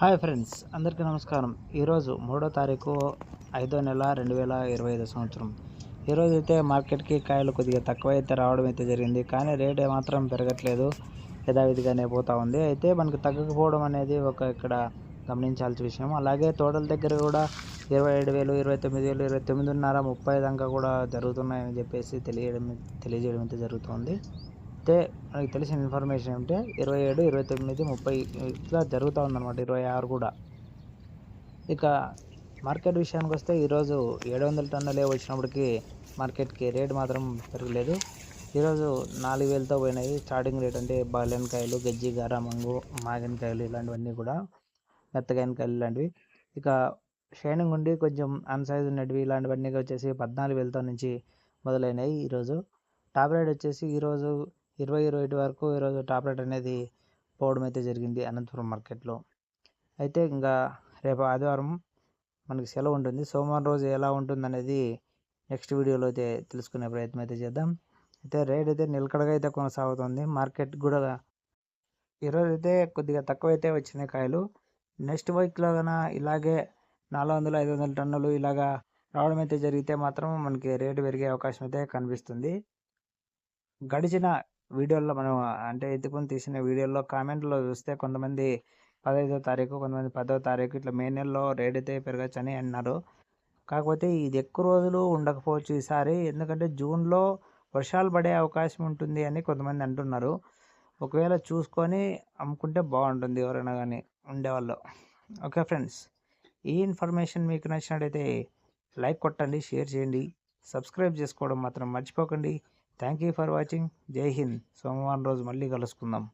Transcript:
Hi friends అందరికీ నమస్కారం. ఈరోజు మూడో తారీఖు ఐదో నెల రెండు వేల ఇరవై ఐదు సంవత్సరం. ఈరోజు అయితే మార్కెట్కి కాయలు కొద్దిగా తక్కువ అయితే రావడం అయితే జరిగింది. కానీ రేట్ ఏమాత్రం పెరగట్లేదు. యథావిధిగానే పోతూ ఉంది. అయితే మనకు తగ్గకపోవడం అనేది ఒక ఇక్కడ గమనించాల్సిన విషయం. అలాగే తోటల దగ్గర కూడా ఇరవై ఏడు వేలు ఇరవై తొమ్మిది వేలు ఇరవై తొమ్మిదిన్నర ముప్పై దాకా కూడా జరుగుతున్నాయని చెప్పేసి తెలియడం తెలియజేయడం అయితే జరుగుతుంది. అయితే మనకి తెలిసిన ఇన్ఫర్మేషన్ ఏమిటంటే ఇరవై ఏడు ఇరవై తొమ్మిది ముప్పై ఇట్లా జరుగుతూ ఉందన్నమాట ఇరవై ఆరు కూడా. ఇక మార్కెట్ విషయానికి వస్తే ఈరోజు ఏడు వందల టన్నులే వచ్చినప్పటికీ మార్కెట్కి రేట్ మాత్రం పెరగలేదు. ఈరోజు నాలుగు వేలతో పోయినాయి. స్టార్టింగ్ రేట్ అంటే బాలెనకాయలు గజ్జి గారామంగు మాగినకాయలు ఇలాంటివన్నీ కూడా మెత్తగాయనకాయలు ఇలాంటివి. ఇక షైనింగ్ ఉండి కొంచెం అన్సైజ్ ఉన్నటివి ఇలాంటివన్నీ వచ్చేసి పద్నాలుగు వేలతో నుంచి మొదలైనవి ఈరోజు. టాప్ రేట్ వచ్చేసి ఈరోజు ఇరవై ఇరవై ఒకటి వరకు ఈరోజు టాప్ రేట్ అనేది పోవడం అయితే జరిగింది అనంతపురం మార్కెట్లో. అయితే ఇంకా రేపు ఆదివారం మనకి సెలవు ఉంటుంది. సోమవారం రోజు ఎలా ఉంటుంది అనేది నెక్స్ట్ వీడియోలో అయితే తెలుసుకునే ప్రయత్నం అయితే చేద్దాం. అయితే రేట్ అయితే నిలకడగా అయితే కొనసాగుతుంది. మార్కెట్ కూడా ఈరోజు అయితే కొద్దిగా తక్కువ అయితే వచ్చినాయి కాయలు. నెక్స్ట్ వీక్లో కన్నా ఇలాగే నాలుగు వందలు ఐదు వందల టన్నులు ఇలాగా రావడం అయితే జరిగితే మాత్రం మనకి రేటు పెరిగే అవకాశం అయితే కనిపిస్తుంది. గడిచిన వీడియోల్లో మనం అంటే ఎత్తుకొని తీసిన వీడియోల్లో కామెంట్లో చూస్తే కొంతమంది పదహైదో తారీఖు కొంతమంది పదో తారీఖు ఇట్లా మే నెలలో రేట్ అయితే పెరగచ్చు అని అన్నారు. కాకపోతే ఇది ఎక్కువ రోజులు ఉండకపోవచ్చు ఈసారి ఎందుకంటే జూన్లో వర్షాలు పడే అవకాశం ఉంటుంది అని కొంతమంది అంటున్నారు. ఒకవేళ చూసుకొని అమ్ముకుంటే బాగుంటుంది ఎవరైనా కానీ ఉండేవాళ్ళు. ఓకే ఫ్రెండ్స్ ఈ ఇన్ఫర్మేషన్ మీకు నచ్చినట్టయితే లైక్ కొట్టండి షేర్ చేయండి సబ్స్క్రైబ్ చేసుకోవడం మాత్రం మర్చిపోకండి. Thank you for watching. Jai Hind. సోమవారం రోజు మళ్ళీ కలుసుకుందాం.